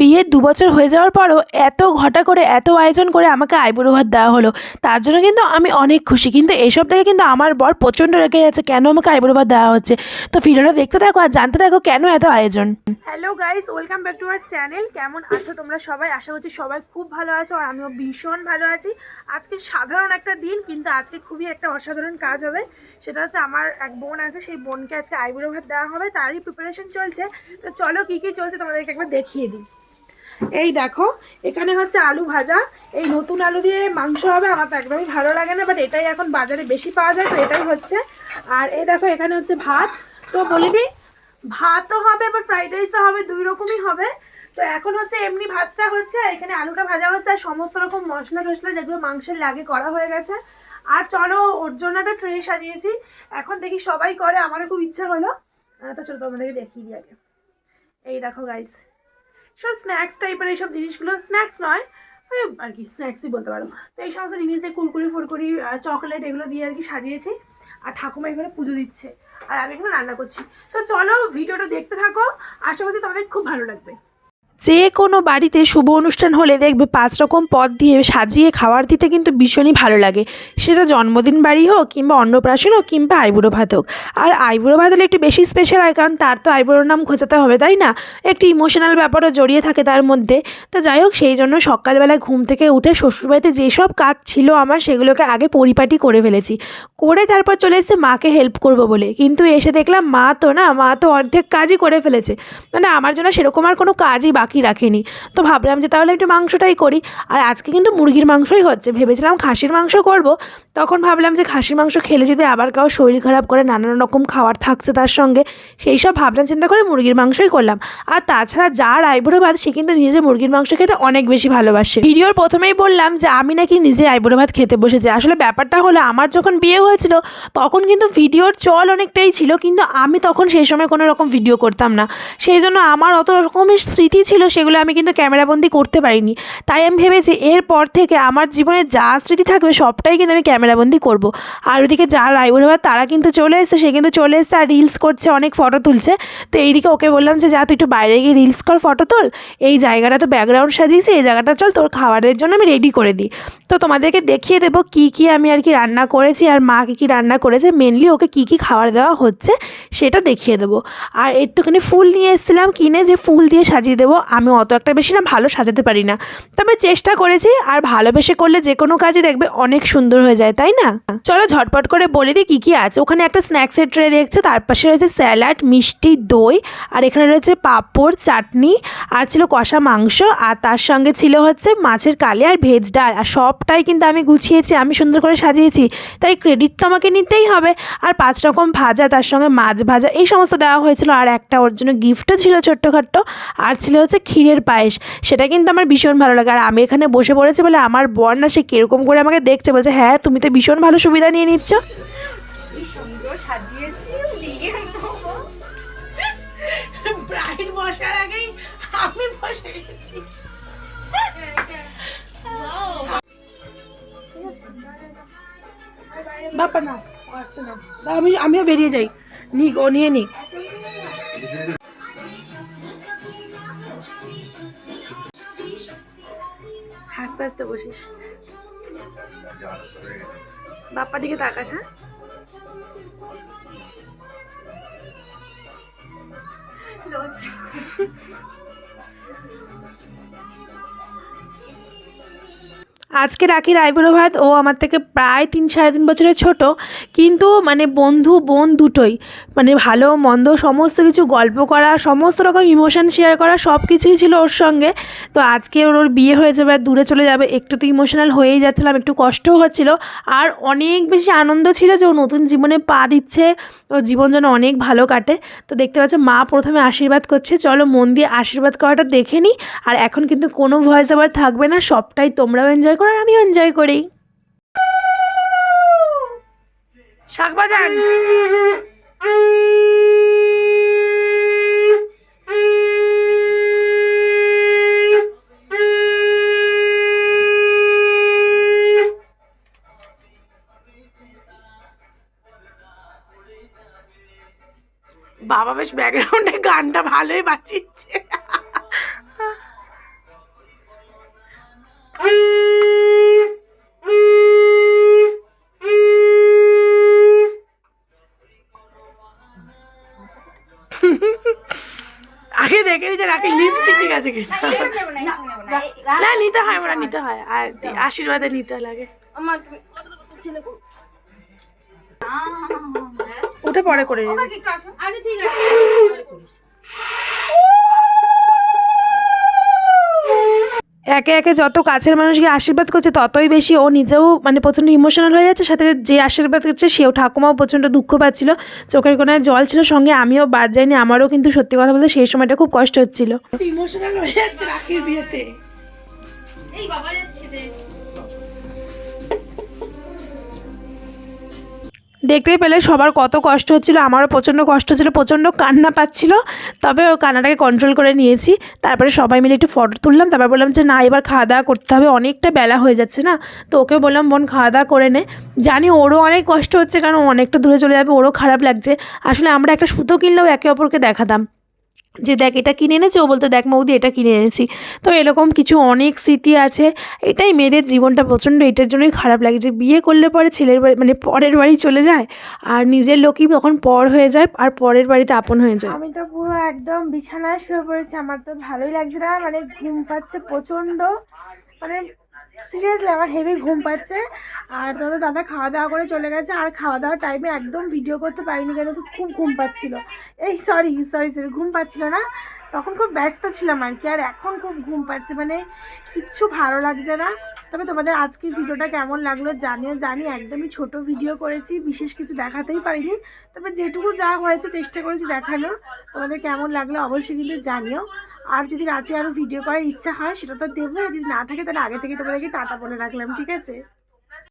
বিয়ের দু বছর হয়ে যাওয়ার পরও এত ঘটা করে, এত আয়োজন করে আমাকে আইবুড়ো ভাত দেওয়া হলো, তার জন্য কিন্তু আমি অনেক খুশি। কিন্তু এসব থেকে কিন্তু আমার বর প্রচণ্ড রেগে যাচ্ছে, কেন আমাকে আইবুড়ো ভাত দেওয়া হচ্ছে? তো ভিডিওটা দেখতে থাকো আর জানতে থাকো কেন এত আয়োজন। Hello guys welcome back to our channel কেমন আছো তোমরা সবাই? আশা করছি সবাই খুব ভালো আছো আর আমিও ভীষণ ভালো আছি। আজকে সাধারণ একটা দিন, কিন্তু আজকে খুবই একটা অসাধারণ কাজ হবে। সেটা হচ্ছে আমার এক বোন আছে, সেই বোনকে আজকে আইবুড়ো ভাত দেওয়া হবে, তারই প্রিপারেশন চলছে। তো চলো কী কী চলছে তোমাদেরকে একবার দেখিয়ে দিই। এই দেখো, এখানে হচ্ছে আলু ভাজা। এই নতুন আলু দিয়ে মাংস হবে, আমার তো একদমই ভালো লাগে না বাট এটাই এখন বাজারে বেশি পাওয়া যায়, তো এটাই হচ্ছে। আর এই দেখো, এখানে হচ্ছে ভাত। তো বলে দিই, ভাতও হবে আবার ফ্রাইড রাইসও হবে, দুই রকমই হবে। তো এখন হচ্ছে এমনি ভাতটা হচ্ছে এখানে আলুটা ভাজা হচ্ছে, আর সমস্ত রকম মশলা টশলা যেগুলো মাংসের লাগে করা হয়ে গেছে। আর চলো, ওর জন্য একটা ট্রে সাজিয়েছি। এখন দেখি সবাই করে, আমারও খুব ইচ্ছা হলো। তো চলো তোমাদেরকে দেখিয়ে দিই আগে। এই দেখো গাইস সব স্ন্যাক্স টাইপের এইসব জিনিসগুলো স্ন্যাক্স নয়। আর কি স্ন্যাক্সই বলতে পারো। তো এই সমস্ত জিনিস দিয়ে কুরকুরি, ফুরকুরি চকলেট এগুলো দিয়ে আর কি সাজিয়েছি। আর ঠাকুমা এখানে পুজো দিচ্ছে। আর আমি এখানে রান্না করছি। তো চলো, ভিডিওটা দেখতে থাকো। আশা করছি তোমাদের খুব ভালো লাগবে। যে কোনো বাড়িতে শুভ অনুষ্ঠান হলে দেখবে পাঁচ রকম পদ দিয়ে সাজিয়ে খাওয়ার দিতে কিন্তু ভীষণই ভালো লাগে। সেটা জন্মদিন বাড়ি হোক কিংবা অন্নপ্রাশন হোক কিংবা আইবুড়ো ভাত হোক। আর আইবুড়ো ভাত হলে একটু বেশি স্পেশাল হয় কারণ তার তো আইবুড়োর নাম খোঁজাতে হবে, তাই না? একটি ইমোশনাল ব্যাপারও জড়িয়ে থাকে তার মধ্যে। তো যাই হোক, সেই জন্য সকালবেলা ঘুম থেকে উঠে শ্বশুরবাড়িতে যেসব কাজ ছিল আমার সেগুলোকে আগে পরিপাটি করে ফেলেছি। করে তারপর চলে এসেছে মাকে হেল্প করব বলে। কিন্তু এসে দেখলাম মা তো না, মা তো অর্ধেক কাজই করে ফেলেছে। মানে আমার জন্য সেরকম আর কোনো কাজই বাকি রাখেনি। তো ভাবলাম যে তাহলে একটু মাংসটাই করি। আর আজকে কিন্তু মুরগির মাংসই হচ্ছে। ভেবেছিলাম খাসির মাংস করব। তখন ভাবলাম যে খাসির মাংস খেলে যদি আবার কারও শরীর খারাপ করে, নানান রকম খাবার থাকছে তার সঙ্গে, সেই সব ভাবনা চিন্তা করে মুরগির মাংসই করলাম। আর তাছাড়া যার আইবুড়ো ভাত সে কিন্তু নিজে মুরগির মাংস খেতে অনেক বেশি ভালোবাসে। ভিডিওর প্রথমেই বললাম যে আমি নাকি নিজে আইবুড়ো ভাত খেতে বসেছি। আসলে ব্যাপারটা হলো, আমার যখন বিয়ে হয়েছিল, তখন কিন্তু ভিডিওর চল অনেকটাই ছিল। কিন্তু আমি তখন সেই সময় কোনো রকম ভিডিও করতাম না। সেই জন্য আমার অত রকমের স্মৃতি ছিল সেগুলো আমি কিন্তু ক্যামেরাবন্দি করতে পারিনি। তাই আমি ভেবেছি এরপর থেকে আমার জীবনে যা স্মৃতি থাকবে সবটাই কিন্তু আমি ক্যামেরাবন্দি করব। আর ওদিকে যার রাইবুড়ো ভাত তারা কিন্তু চলে এসছে, সে কিন্তু চলে এসছে আর রিলস করছে, অনেক ফটো তুলছে। তো এইদিকে ওকে বললাম যে, যা, তুই একটু বাইরে গিয়ে রিলস কর ফটো তোল। এই জায়গাটা তো ব্যাকগ্রাউন্ড সাজিয়েছি, এই জায়গাটা চল, তোর খাবারের জন্য আমি রেডি করে দিই। তো তোমাদেরকে দেখিয়ে দেবো কী কী আমি আর কি রান্না করেছি আর মা কী কী রান্না করেছে। মেনলি ওকে কী কী খাবার দেওয়া হচ্ছে সেটা দেখিয়ে দেবো। আর একটুখানি ফুল নিয়ে এসেছিলাম কিনে, যে ফুল দিয়ে সাজিয়ে দেবো আমি অত একটা বেশি না, ভালো সাজাতে পারি না। তবে চেষ্টা করেছি, আর ভালোবেসে করলে যে কোনো কাজই দেখবে অনেক সুন্দর হয়ে যায়, তাই না? চলো ঝটপট করে বলে দিই কী কী আছে। ওখানে একটা স্ন্যাক্সের ট্রে দেখছ, তার পাশে রয়েছে স্যালাড মিষ্টি, দই, আর এখানে রয়েছে পাঁপড়, চাটনি, আর ছিল কষা মাংস, আর তার সঙ্গে ছিল হচ্ছে মাছের কালি আর ভেজ ডাল। আর সবটাই কিন্তু আমি গুছিয়েছি, আমি সুন্দর করে সাজিয়েছি, তাই ক্রেডিট তো আমাকে নিতেই হবে। আর পাঁচ রকম ভাজা, তার সঙ্গে মাছ ভাজা, এই সমস্ত দেওয়া হয়েছিল। আর একটা ওর জন্য গিফটও ছিল ছোট্টখাট্ট, আর ছিল হচ্ছে ক্ষীরের পায়েস। সেটা কিন্তু আমার ভীষণ ভালো লাগে। আর আমি এখানে বসে পড়েছি বলে আমার বর না সে কীরকম করে আমাকে দেখছে বলছে হ্যাঁ তুমি তো ভীষণ ভালো সুবিধা নিয়ে নিচ্ছ। সাজিয়েছি ব্রাইড বসার আগেই আমি বসে গেছি। বাপা না আসছে না। আমি আমিও বেরিয়ে যাই। নিক ও নিয়ে নিক। হাসতে হাসতে বসিস। বাপ্পা দিকে তাকাস হ্যাঁ? লজ্জা আজকে রাখির আইবুড়ো ভাত ও আমার থেকে প্রায় তিন, সাড়ে তিন বছরের ছোট। কিন্তু মানে বন্ধু, বোন দুটোই। মানে ভালো, মন্দ সমস্ত কিছু গল্প করা, সমস্ত রকম ইমোশন শেয়ার করা সব কিছুই ছিল ওর সঙ্গে। তো আজকে ওর ওর বিয়ে হয়ে যাবে, দূরে চলে যাবে। একটু তো ইমোশনাল হয়েই যাচ্ছিলাম, একটু কষ্টও হচ্ছিল। আর অনেক বেশি আনন্দ ছিল যে ও নতুন জীবনে পা দিচ্ছে। ও জীবন যেন অনেক ভালো কাটে। তো দেখতে পাচ্ছ, মা প্রথমে আশীর্বাদ করছে। চলো মন দিয়ে আশীর্বাদ করাটা দেখে নিই আর এখন কিন্তু কোনো ভয়েস আবার থাকবে না। সবটাই তোমরাও এনজয় আর আমিও এনজয় করি। বাবা বেশ ব্যাকগ্রাউন্ডে গানটা ভালোই বাঁচিয়েছে ঠিক আছে না নিতে হয় ওরা নিতে হয়। আর আশীর্বাদে নিতে লাগে। ওটা পরে করে। আচ্ছা ঠিক আছে একে একে যত কাছের মানুষকে আশীর্বাদ করছে ততই বেশি ও নিজেও মানে প্রচণ্ড ইমোশনাল হয়ে যাচ্ছে। সাথে যে আশীর্বাদ করছে সেও ঠাকুমাও প্রচণ্ড দুঃখ পাচ্ছিল। চোখের কোনায় জল ছিল সঙ্গে আমিও বাদ যাইনি। আমারও কিন্তু সত্যি কথা বলতে সেই সময়টা খুব কষ্ট হচ্ছিল। ইমোশনাল হয়ে যাচ্ছে রাখির বিয়েতে। এই বাবা যাচ্ছে দেখতেই পেলে সবার কত কষ্ট হচ্ছিল, আমারও প্রচণ্ড কষ্ট ছিল, প্রচণ্ড কান্না পাচ্ছিল। তবে ও কান্নাটাকে কন্ট্রোল করে নিয়েছি। তারপরে সবাই মিলে একটু ফটো তুললাম, তারপর বললাম যে, না, এবার খাওয়া দাওয়া করতে হবে, অনেকটা বেলা হয়ে যাচ্ছে না? তো ওকে বললাম, বোন, খাওয়া দাওয়া করে নে। জানি ওরও অনেক কষ্ট হচ্ছে, কারণ অনেকটা দূরে চলে যাবে, ওরও খারাপ লাগছে। আসলে আমরা একটা সুতো কিনলেও একে অপরকে দেখাতাম। যে দেখ এটা কিনে এনেছে, ও বলতো, দেখ মৌদি, এটা কিনে এনেছি। তো এরকম কিছু অনেক স্মৃতি আছে। এটাই মেয়েদের জীবনটা প্রচণ্ড এটার জন্যই খারাপ লাগে যে বিয়ে করলে পরে ছেলের বাড়ি মানে পরের বাড়ি চলে যায় আর নিজের লোকই তখন পর হয়ে যায় আর পরের বাড়িতে আপন হয়ে যায়। আমি তো পুরো একদম বিছানায় শুয়ে পড়েছি, আমার তো ভালোই লাগছে না মানে ঘুম পাচ্ছে প্রচণ্ড। মানে সিরিয়াসলি আমার হেভি ঘুম পাচ্ছে। আর তোমাদের দাদা খাওয়া দাওয়া করে চলে গেছে। আর খাওয়া দাওয়ার টাইমে একদম ভিডিও করতে পারিনি কেন খুব ঘুম পাচ্ছিলো। এই সরি সরি সরি ঘুম পাচ্ছিলো না। তখন খুব ব্যস্ত ছিলাম আর কি। আর এখন খুব ঘুম পাচ্ছে। মানে কিচ্ছু ভালো লাগছে না। তবে তোমাদের আজকের ভিডিওটা কেমন লাগল জানিও। জানি একদমই ছোট ভিডিও করেছি, বিশেষ কিছু দেখাতেই পারিনি। তবে যেটুকু যা হয়েছে চেষ্টা করেছি দেখানো তোমাদের কেমন লাগল অবশ্যই কিন্তু জানিও। আর যদি রাতে আরও ভিডিও করার ইচ্ছা হয়, সেটা তো দেবো। যদি না থাকে তাহলে আগে থেকে তোমাদেরকে টাটা বলে রাখলাম, ঠিক আছে?